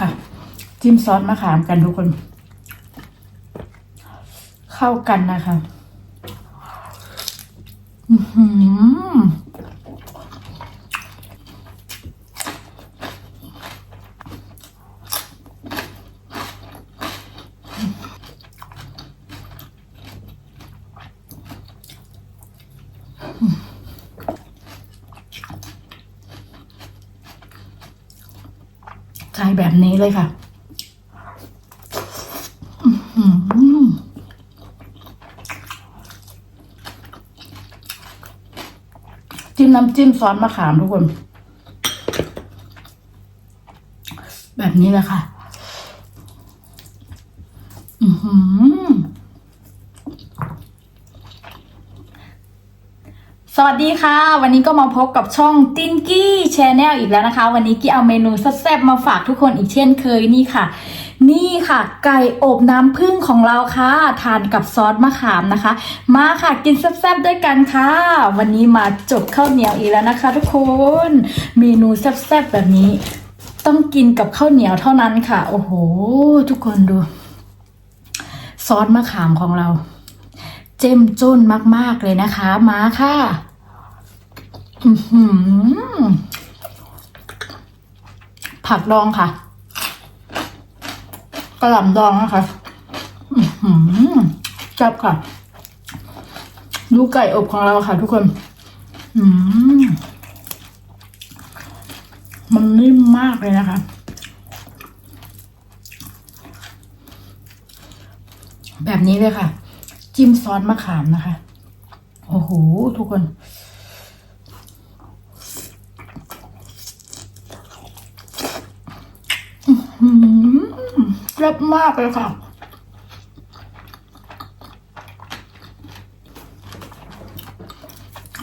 ค่ะ จิ้มซอสมะขามกันทุกคน เข้ากันนะคะ อือหือ แบบนี้เลยค่ะจิ้มน้ำจิ้มซอสมะขามทุกคน แบบนี้เลยค่ะ อือหือ วัสดีค่ะ วันนี้ก็มาพบกับช่องตินกี้ชแนลอีกแล้วนะคะ วันนี้กี้เอาเมนูแซ่บๆมาฝากทุกคนอีกเช่นเคยนี่ค่ะ นี่ค่ะ ไก่อบน้ำผึ้งของเราค่ะ ทานกับซอสมะขามนะคะ มาค่ะกินแซ่บๆด้วยกันค่ะ วันนี้มาจบข้าวเหนียวอีกแล้วนะคะ ทุกคน เมนูแซ่บๆแบบนี้ ต้องกินกับข้าวเหนียวเท่านั้นค่ะ โอ้โห ทุกคนดู ซอสมะขามของเรา เจ้มจ้นมากๆเลยนะคะ มาค่ะ ผักดองค่ะกระหล่ำดองนะคะจับค่ะดูไก่อบของเราค่ะ ทุกคน อืมมันนิ่มมากเลยนะคะ แบบนี้เลยค่ะ จิ้มซอสมะขามนะคะ โอ้โห ทุกคน อื้อหือแซ่บมากเลยค่ะ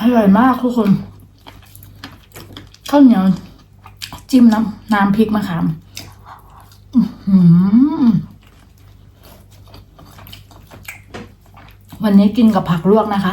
อร่อยมากทุกคนข้าวเหนียวจิ้มน้ำน้ำพริกมะขามวันนี้กินกับผักลวกนะคะ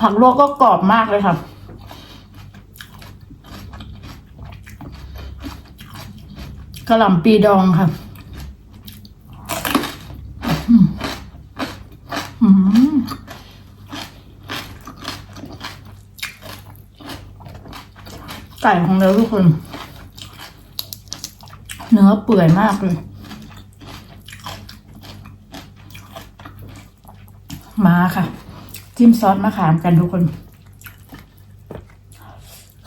ผักลวกก็กรอบมากเลยค่ะ ก ระหล่ำปีดองค่ะไก่ของเราทุกคน เนื้อเปื่อยมากเลย มาค่ะ จิ้มซอสมะขามกันทุกคน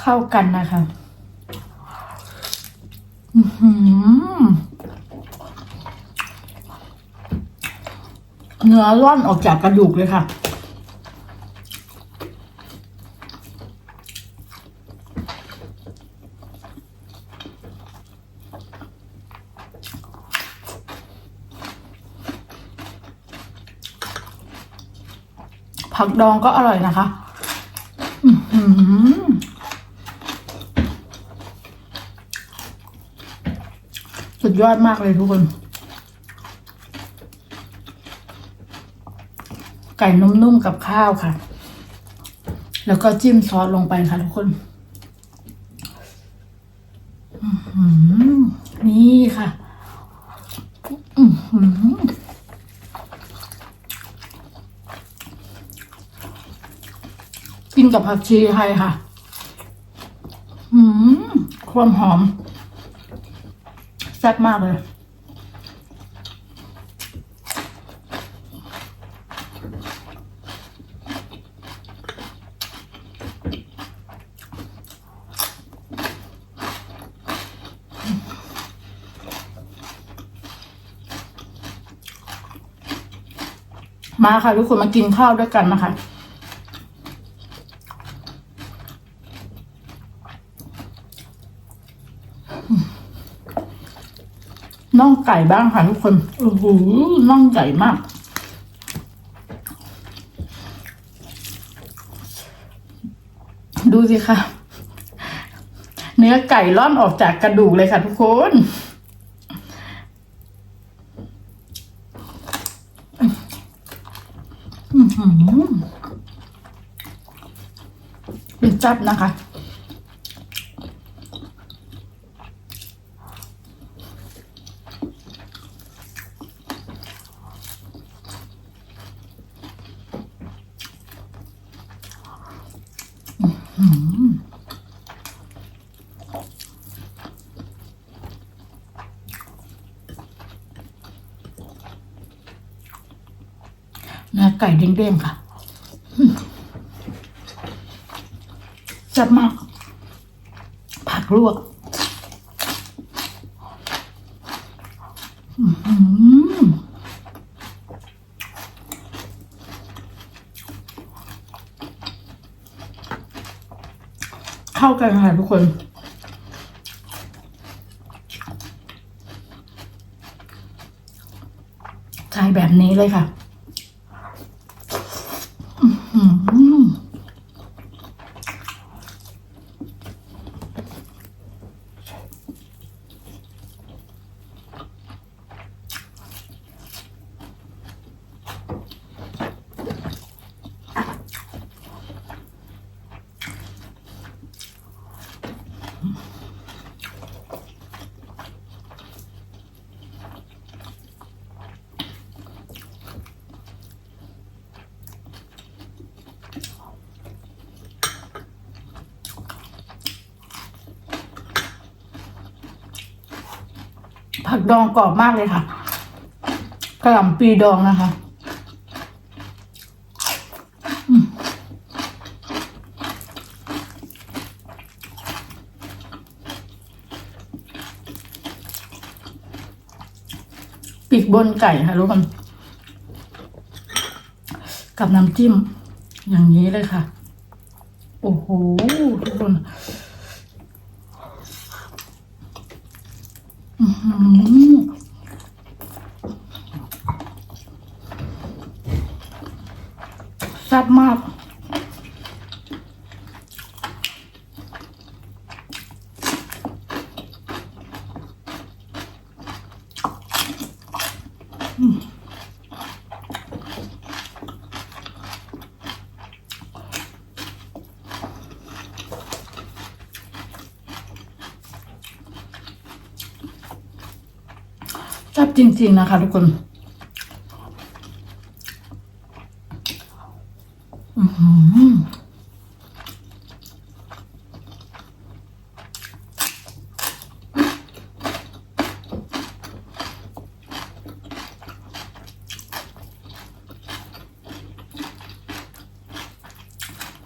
เข้ากันนะคะ เนื้อร่อนออกจากกระดูกเลยค่ะผักดองก็อร่อยนะคะ อือหือ สุ ดยอดมากเลยทุกคน ไก่นุ่มๆกับข้าวค่ะ แล้วก็จิ้มซอสลงไปค่ะทุกคนนี่ค่ะกินกับผักชีไทยค่ะ อืมความหอม แซ่บมากเลยมาค่ะทุกคนมากินข้าวด้วยกันนะคะ น่อง ไก่บ้างค่ะทุกคนโอ้โหน่องใหญ่มาก ดูสิค่ะ เนื้อไก่ร่อนออกจากกระดูกเลยค่ะทุกคนอือหือเป็นจับนะคะ เนื้อไก่เด้งๆค่ะจับมาก ผักลวกเข้ากันค่ะทุกคนใช้แบบนี้เลยค่ะ อืม ผักดองกรอบมากเลยค่ะกระหล่ำปีดองนะคะปีกบนไก่ค่ะทุกคนกับน้ำจิ้ม อย่างนี้เลยค่ะ โอ้โห ทุกคน อื้อหือ แซ่บมากอืม จริง ๆ นะคะ ทุกคน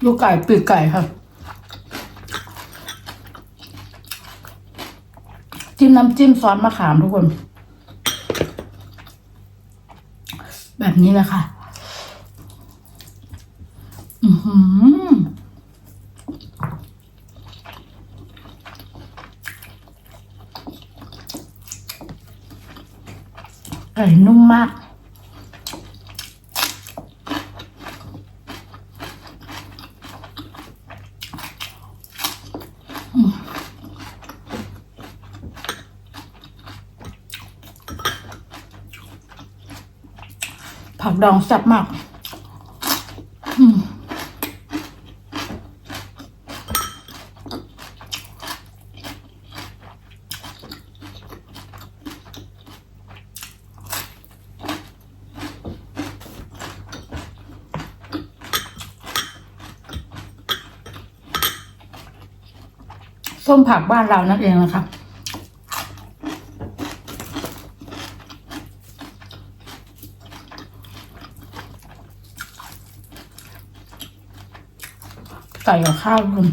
ลูกไก่ปีกไก่ค่ะจิ้มน้ำจิ้มซอสมะขามทุกคน แบบ นี้เลยค่ะ อือหือไก่นุ่มมาก ดองแซ่บมากส้มผักบ้านเรานั่นเองนะคะ ไก่กับข้าวคุณ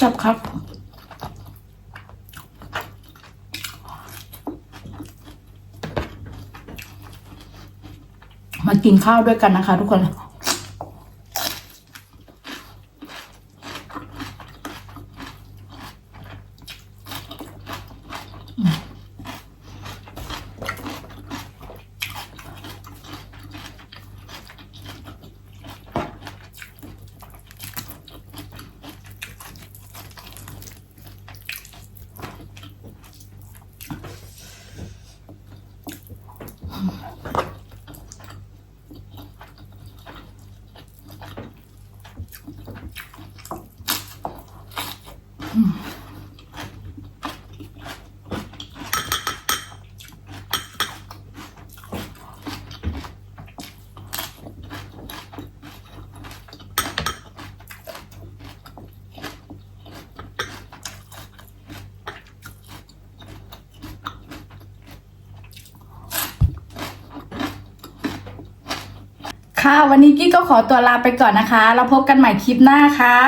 จับครับมากินข้าวด้วยกันนะคะ ทุกคน อ ค่ะ วันนี้กี้ก็ขอตัวลาไปก่อนนะคะ เราพบกันใหม่คลิปหน้าค่ะ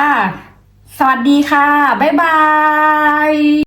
สวัสดีค่ะ บ๊ายบาย